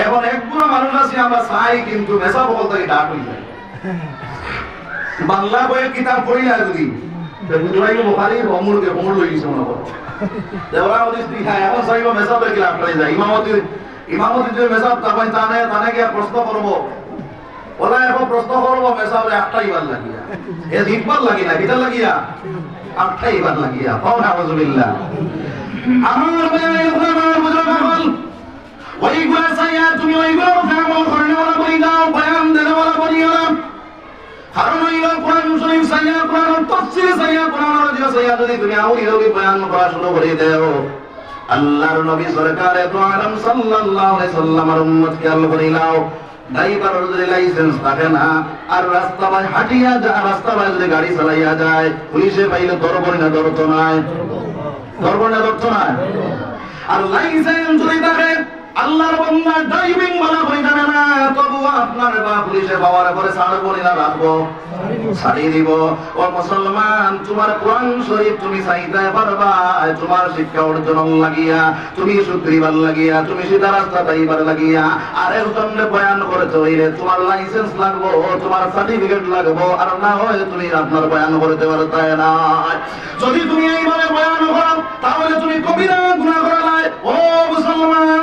এখন একগুলো মানুষ আছে, আমরা চাই কিন্তু মেসা বকল থেকে ডাক হয়ে যায় বাংলা বইয়ের কিতাব পড়ি না যদি বুঝলাই বোখারি অমূলকে অমূল লই গেছে মনে করো দেওরা হদিস দি হ্যাঁ এখন সাইব মেসাবে কি লাভ করে যায়। ইমামতি ইমামতি যে মেসাব তারপরে তানে তানে গিয়ে প্রশ্ন করব? ওলা এখন প্রশ্ন করব মেসাবে একটাই বার লাগিয়া। এ দিকবার লাগি না কিটা লাগিয়া? একটাই বার লাগিয়া। পাও না আউযুবিল্লাহ আমার বয়ান আমার বুঝলো ওইগুলা তুমি ওইগুলো আমল করনে ওলা বলি দাও, বয়ান দেনে তুমি আউলি আউলি বয়ান করা শুরু করে নবী সরকারে তো আলম সাল্লাল্লাহু আলাইহি সাল্লামের ড্রাইভার যদি লাইসেন্স থাকে না, আর রাস্তা বাই হাঁটিয়া যা রাস্তা বাই যদি গাড়ি চালাইয়া যায়, পুলিশে পাইলে ধরবই না, ধরতো নাই। ধরবো না, ধরতো নাই। আর লাইসেন্স যদি থাকে আল্লাহর বান্দা ড্রাইভিং বলা হয়ে যাবে না, তবু আপনার বা পুলিশে বাবার করে ছাড়বো না রাখব। দিব। ও মুসলমান, তোমার কোরআন শরীফ তুমি পারবা, তোমার শিক্ষা অর্জন লাগিয়া, তুমি লাগিয়া, তুমি রাস্তা তাইবার লাগিয়া আর বয়ান তোমার লাইসেন্স লাগবো, তোমার সার্টিফিকেট লাগবো, আর না হয় তুমি আপনার বয়ান করতে পারতে না। যদি তুমি বয়ান করো তাহলে তুমি কবিরা গুনাহ করালাই ও মুসলমান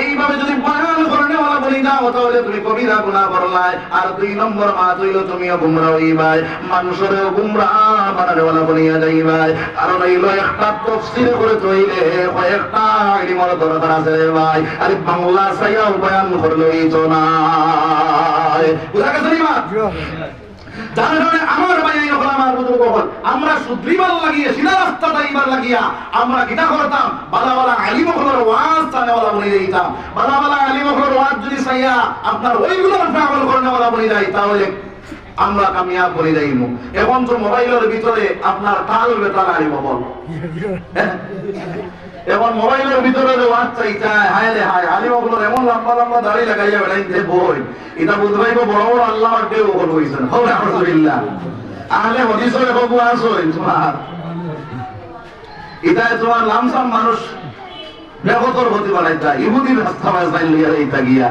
এইভাবে যদি বয়ান করনে ওলা বলি যাও তাহলে তুমি কবিরা গুনাহ করলাই। আর দুই নম্বর মাস হইল তুমিও গুমরা হইবাই। মানুষেরও গুমরা বানারে ওলা বলিয়া যাইবাই। কারণ হইল একটা তফসিল করে তৈলে কয়েকটা ইলিমর দরকার আছে ভাই। আরে বাংলা সাইয়াও বয়ান করলেই তো না। বুঝা গেছে নি মা? কারণে আমার ভাই হল আমার বুজুর্গ হল আমরা সুদ্রিবার লাগিয়ে, সিধা রাস্তা তাইবার লাগিয়া আমরা কিনা করতাম বালা বালা আলিম হলের ওয়াজ তানে ওলা বলে দিতাম। বালা বালা আলিম হলের ওয়াজ যদি চাইয়া আপনার ওইগুলোর আমল করনে ওলা বলে যাই তাহলে আমরা কামিয়াব বলে যাইব এখন তো মোবাইলের ভিতরে আপনার তাল বেতাল আলিম বল হ্যাঁ? এখন মোবাইলের ভিতরে ওয়াজ চাইতা হায় রে হায় আলিম ওগুলো এমন লম্বা লম্বা দাড়ি লাগাইয়া বেড়াইতে বই। এটা বুঝতে পারব বড় বড় আল্লাহ ওগুলো হইছেন হবে আলহামদুলিল্লাহ। আহলে হদিসের কবু আসই তোমার এটা তোমার লামসাম মানুষ বেগতর হতে পারাই তা ইহুদির রাস্তা বাজাই লইয়া এই গিয়া।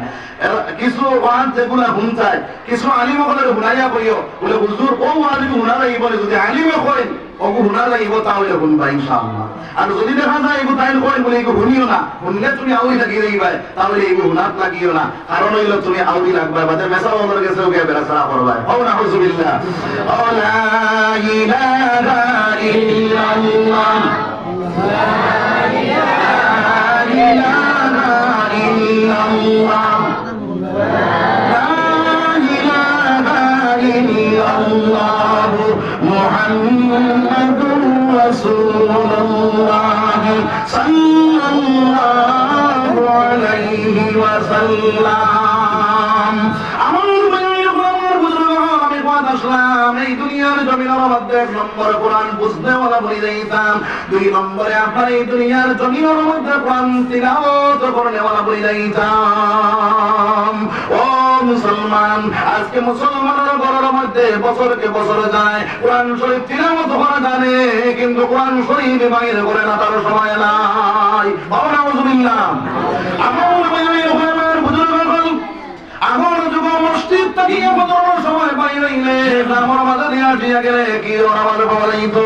কিছু ওয়ান যেগুলা হুনতায় কিছু আলিম হলে হুনাইয়া কইও, বলে, হুজুর, ও আলিম হুনা লাগিব যদি আলিমে কইন ওগু হুনা লাগিব তাহলে হুনবা ইনশাআল্লাহ। আর যদি দেখা যায় এগু তাইৰ কইন বলে এগু শুনিও না, শুনিলে তুমি আউরি থাকি থাকিবাই তাহলে এইবোৰ শুনাত লাগিও না। কারণ হইল তুমি আউরি লাগবা বাদে মেসা ওদের কাছে বেৰা চাৰা কৰবাই। হও না হুজুবিল্লাহ ও ইলাহা ইল্লাল্লাহ। الله صلى الله عليه وسلم আমার ভাইয়ের আমার বুজুর্গ আমি কথা আসলাম এই দুনিয়ার জমিনের মধ্যে এক নম্বর কোরআন বুঝতে ওলা বলে যাইতাম দুই নম্বরে আপনার এই দুনিয়ার জমিনের মধ্যে কোরআন তিলাওয়াত করনে ওলা বলে যাইতাম ও মুসলমান। আজকে মুসলমানের ঘরের মধ্যে বছরকে বছর যায়। কোরআন শরীফ তিলাওয়াত করা জানে, কিন্তু কোরআন শরীফ বাইরে করে না তার সময় নাই। বাবা, নাউজুবিল্লাহ। আমার যুব মসজিদ বদলানোর সময় গেলে আমার মাঝে দিয়ে গেলে কি ওর বলাই তো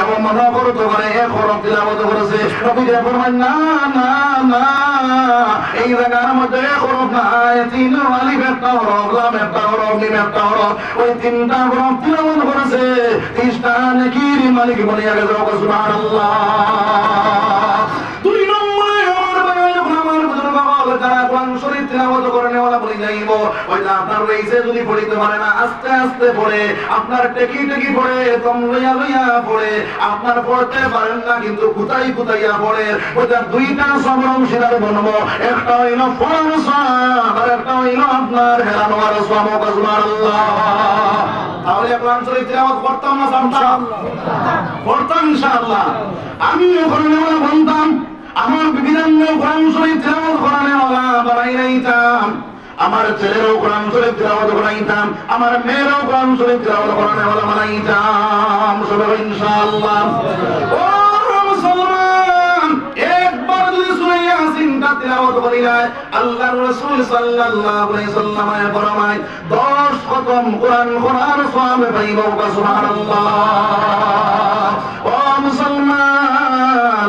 এবং মনে হরফ তিলাওয়াত করেছে। নবী না না না, এই জায়গার মধ্যে নাই। তিন আলিফ একটা হরফ, লাম একটা হরফ ওই তিনটা তিলাবত করেছে। তিনটা নেকির মালিক বনিয়া গেছে। সুবহানাল্লাহ। যদি পড়িতে পারে না, আস্তে আস্তে পড়ে। আপনার টেকি টেকি পড়ে লইয়া লইয়া পড়ে। আপনার পড়তে পারেন না, কিন্তু কুতাই কুতাইয়া পড়ে। ওইটা দুইটা বনব একটা হইল ফরান সাম আর একটা হইল আপনার হেরানো আর সুবহানাল্লাহ তাহলে করতাম না পড়তাম ইনশাআল্লাহ। আমি ওখানে বলতাম, আমার বিভিন্ন কোরআন শরীফ তিলাওয়াত করানে নাইতাম আমার ছেলেরও কোরআন শরীফ তিলাওয়াত করাইতাম আমার মেয়েরও কোরআন শরীফ তিলাওয়াত করানে ওলা বানাইতাম সবাই ইনশাআল্লাহ। ও মুসলমান, একবার যদি সূরা ইয়াসিনটা তিলাওয়াত আল্লাহর রাসূল সাল্লাল্লাহু আলাইহি ফরমায় 10 খতম কোরআন সুবহানাল্লাহ। ও মুসলমান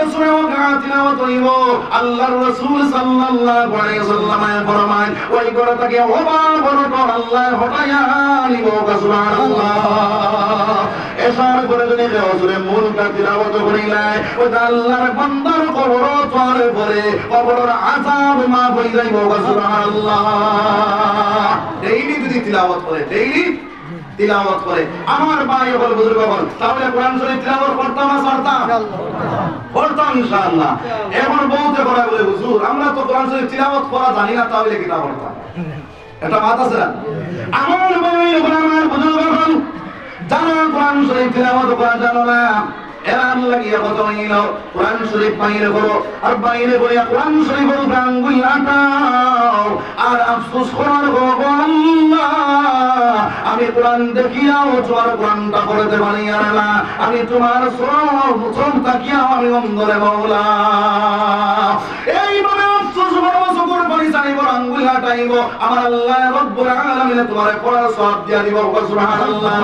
গরমতে সূরা ওয়াকিআ তিলাওয়াত হইব। আল্লাহর রাসূল সাল্লাল্লাহু আলাইহি সাল্লামে ফরমায়, ওই আল্লাহ হটায়া নিব সুবহানাল্লাহ। এসার করে যদি হুজুরে মূলটা তিলাওয়াত করিলাই ওই আল্লাহর বান্দার কবর তোয়ারে পরে, কবরের আযাব মাফ হই যাইব সুবহানাল্লাহ। ডেইলি যদি তিলাওয়াত করে ডেইলি তিলাওয়াত করে। আমার ভাই বল বুজুর্গ বল তাহলে কোরআন শরীফ তিলাওয়াত করতাম না ছাড়তাম? পড়তাম ইনশাআল্লাহ। এখন বলতে করা বলে, হুজুর, আমরা তো কোরআন শরীফ তিলাওয়াত করা জানি না, তাহলে কি তা পড়তাম এটা মাত আছে না? আমার ভাই এখন আমার বুজুর্গ বল জানো কোরআন শরীফ তিলাওয়াত করা জানো না আর আফসোস করার কোরআন দেখিয়াও তোমার কোরআনটা পড়তে পারি না। আমি তোমার শ্রম তাকিয়াও আমি অন্দরে মৌলা। এইভাবে আফসোস বড় চকুর পানি চাইব, আঙ্গুল হাঁটাইব, আমার আল্লাহ রব্বুল আলামিন তোমার পড়ার সব দিয়া দিব। সুবহানাল্লাহ।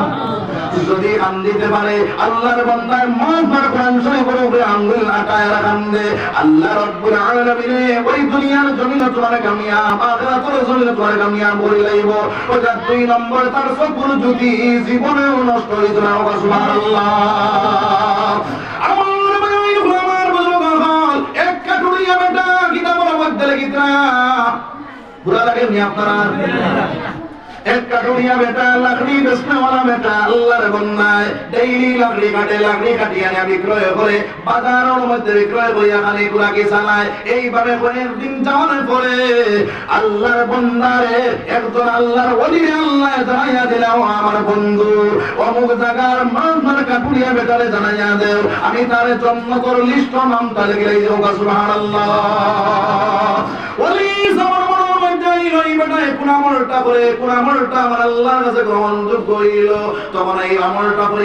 যদি কান দিতে পারে, আল্লাহর বান্দার মাথার কোরআন শরীফের উপরে আঙ্গুল আটায় রাখন্দে আল্লাহ রব্বুল আলামিন ওই দুনিয়ার জমিনে তোমার কামিয়াব, আখিরাতের জমিনে তোমার কামিয়াব করে লাইব। ওটা দুই নম্বর, তার সবগুলো যদি জীবনেও নষ্ট হইতো না। সুবহানাল্লাহ। আমার ভাই, আমার হল এক কাটুরিয়া বেটা কিতাবের মধ্যে লিখিতা বুড়া লাগে নি আপনারা? এক কাটুরিয়া বেটা লাকড়ি বেচনেওয়ালা বেটা, আল্লাহর আমার বন্ধু, অমুক জায়গার মাঝমার কাটুরিয়া বেটারে জানাইয়া দেও। আমি তারে জন্মতর লিস্ট নাম তালে গেলে যাও সুবহানাল্লাহ। মধ্যে এই বেটায় কোন আমলটা করে কোন আমলটা আমার আল্লাহর কাছে গ্রহণযোগ্য হইল। তখন এই আমলটা করে